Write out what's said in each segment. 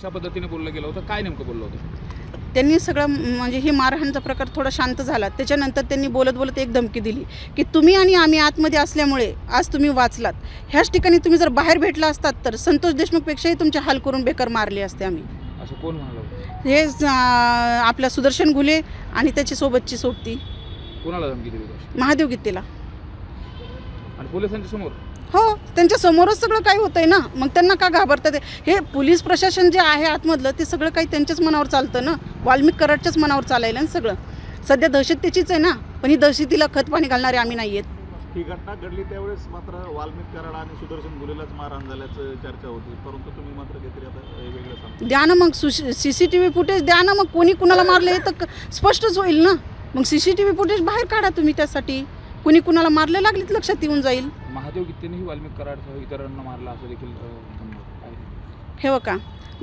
कशा पद्धतीने बोललं गेलं होतं? काय नेमकं बोललं होतं? त्यांनी सगळं म्हणजे ही मारहाणचा प्रकार थोडा शांत झाला. त्याच्यानंतर त्यांनी बोलत बोलत एक धमकी दिली की तुम्ही आणि आम्ही आतमध्ये असल्यामुळे आज तुम्ही वाचलात. ह्याच ठिकाणी तुम्ही जर बाहेर भेटला असतात तर संतोष देशमुखपेक्षाही तुमचे हाल करून बेकार मारले असते आम्ही. असं कोण म्हणालं हे आपल्या सुदर्शन घुले आणि त्याची सोबतची सोबती. कोणाला धमकी दिली महादेव गीतेला. आणि पोलिसांच्या समोर? हो त्यांच्या समोरच सगळं काही होतंय ना. मग त्यांना का घाबरतात हे पोलीस प्रशासन जे आहे आतमधलं ते सगळं काही त्यांच्याच मनावर चालतं ना. वाल्मिक कराडच्याच मनावर चालायला ना सगळं. सध्या दहशत त्याचीच आहे ना पण ही दहशतीला खत पाणी घालणारे आम्ही नाही आहेत ही घटना घडली त्यावेळेस मात्र वाल्मिक कराड आणि सुदर्शन गुलेलाच मारहाण झाल्याचं चर्चा होती. परंतु तुम्ही मात्र काहीतरी आता वेगळं सांगता. द्या ना मग C C T V footage द्या ना मग कोणी कुणाला मारलं हे तर स्पष्टच होईल ना. मग C C T V footage बाहेर काढा तुम्ही त्यासाठी. कुणी कुणाला मारले लागलीत लक्षात येऊन जाईल. महादेव गीतेनेही वाल्मिक कराडसह इतरांना मारला असं देखील अं? हे बघा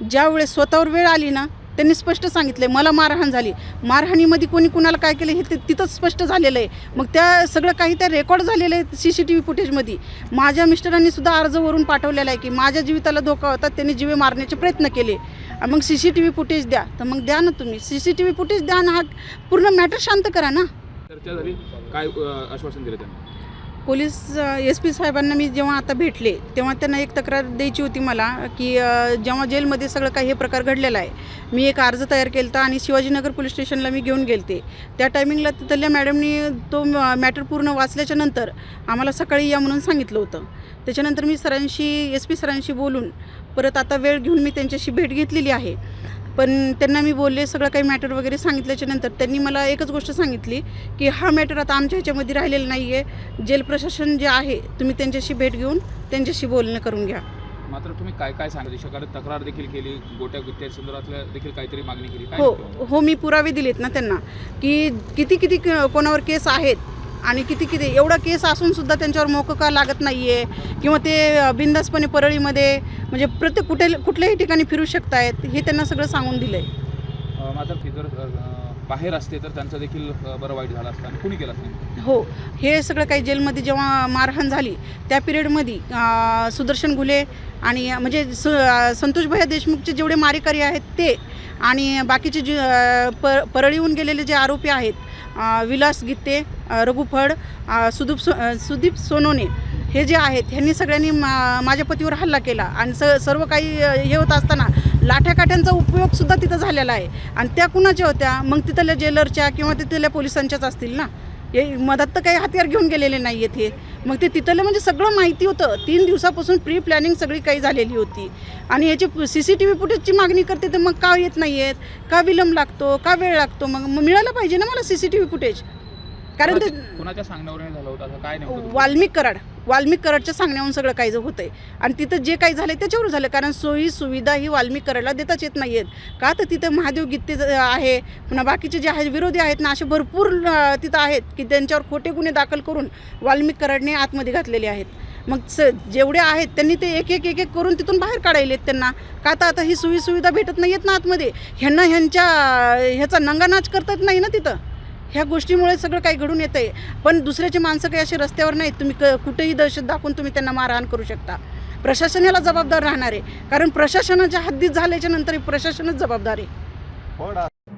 ज्या वेळेस स्वतःवर वेळ आली ना त्यांनी स्पष्ट सांगितलंय मला मारहाण झाली. मारहाणीमध्ये कोणी कुणाला काय केलं हे ते तिथंच स्पष्ट झालेलं आहे. मग त्या सगळं काही त्या रेकॉर्ड झालेलं आहे सी सी टी व्ही फुटेजमध्ये. माझ्या मिस्टरांनी सुद्धा अर्ज वरून पाठवलेला आहे की माझ्या जीविताला धोका होता त्यांनी जीवे मारण्याचे प्रयत्न केले. मग C C T V footage द्या. तर मग द्या ना तुम्ही. C C T V footage द्या ना हा पूर्ण मॅटर शांत करा ना. चर्चा झाली. काय आश्वासन दिलं त्यांना? पोलीस एस पी साहेबांना मी जेव्हा आता भेटले तेव्हा त्यांना एक तक्रार द्यायची होती मला की जेव्हा जेलमध्ये सगळं काही हे प्रकार घडलेला आहे मी एक अर्ज तयार केला होता आणि शिवाजीनगर पोलीस स्टेशनला मी घेऊन गेलते. त्या टायमिंगला तिथल्या मॅडमनी तो मॅटर पूर्ण वाचल्याच्या नंतर आम्हाला सकाळी या म्हणून सांगितलं होतं. त्याच्यानंतर मी सरांशी एस पी सरांशी बोलून परत आता वेळ घेऊन मी त्यांच्याशी भेट घेतलेली आहे. पण त्यांना मी बोलले सगळं काही मॅटर वगैरे सांगितल्याच्या नंतर त्यांनी मला एकच गोष्ट सांगितली की हा मॅटर आता आमच्या ह्याच्यामध्ये राहिलेला नाही आहे जेल प्रशासन जे आहे तुम्ही त्यांच्याशी भेट घेऊन त्यांच्याशी बोलणं करून घ्या. मात्र तुम्ही काय काय सांगा देशाकडे तक्रार देखील केली गोट्या गुत्त्या संदर्भातल्या देखील काहीतरी मागणी केली. हो? हो मी पुरावे दिलेत ना त्यांना की किती किती कोणावर केस आहेत आणि किती किती एवढा केस असून सुद्धा त्यांच्यावर मोकका लागत नाही आहे किंवा ते अ, बिनधास्तपणे परळीमध्ये म्हणजे प्रत्येक कुठे कुठल्याही ठिकाणी फिरू शकतायत हे त्यांना सगळं सांगून दिलं आहे बाहेर असते तर त्यांचं देखील बरं वाईट झालं असतं. कुणी केलं असतं हो हे सगळं काही जेलमध्ये जेव्हा मारहाण झाली त्या पिरियडमध्ये सुदर्शन घुले आणि म्हणजे स संतोष भैया देशमुखचे जेवढे मारेकरी आहेत ते आणि बाकीचे जे अं, प परळीहून गेलेले जे आरोपी आहेत विलास गीते अं, सुदीप सो सुदीप सोनोने हे जे आहेत ह्यांनी सगळ्यांनी मा माझ्या पतीवर हल्ला केला. आणि स सर्व काही हे होत असताना लाठ्याकाठ्यांचा उपयोगसुद्धा तिथं झालेला आहे. आणि त्या कुणाच्या होत्या? मग तिथल्या जेलरच्या किंवा तिथल्या पोलिसांच्याच असतील ना? हे मधात तर काही हत्यार घेऊन गेलेले नाही आहेत हे. मग ते तिथलं म्हणजे सगळं माहिती होतं. तीन दिवसापासून प्री प्लॅनिंग सगळी काही झालेली होती. आणि याची सी सी टी व्ही फुटेजची मागणी करते तर मग का येत नाही आहेत का विलंब लागतो? का वेळ लागतो? मग मग मिळालं पाहिजे ना मला C C T V footage कारण ते कोणाच्या- सांगण्यावर झालं होतं? काय? वाल्मिक कराड. वाल्मिक कराडच्या सांगण्याहून सगळं काही होतंय. आणि तिथं जे काही झालं त्याच्यावर झालं. कारण सोयी सुविधा ही वाल्मिक कराडला देताच येत नाही आहेत का तर तिथं महादेव गीते आहे पुन्हा बाकीचे जे आहेत विरोधी आहेत ना असे भरपूर तिथं आहेत की त्यांच्यावर खोटे गुन्हे दाखल करून वाल्मिक कराडने आतमध्ये घातलेले आहेत. मग स जेवढे आहेत त्यांनी ते एक एक एक एक करून तिथून बाहेर काढायलेत त्यांना. का तर आता ही सुविसुविधा भेटत नाही आहेत ना आतमध्ये. ह्यांना ह्यांच्या ह्याचा नंगानाच करता येत नाही ना तिथं? ह्या गोष्टीमुळे सगळं काही घडून येतं आहे पण दुसऱ्याचे माणसं काही असे रस्त्यावर नाहीत. तुम्ही क कुठेही दहशत दाखवून तुम्ही त्यांना मारहाण करू शकता. प्रशासन याला जबाबदार राहणार आहे. कारण प्रशासनाच्या हद्दीत झाल्याच्यानंतर प्रशासनच जबाबदार आहे.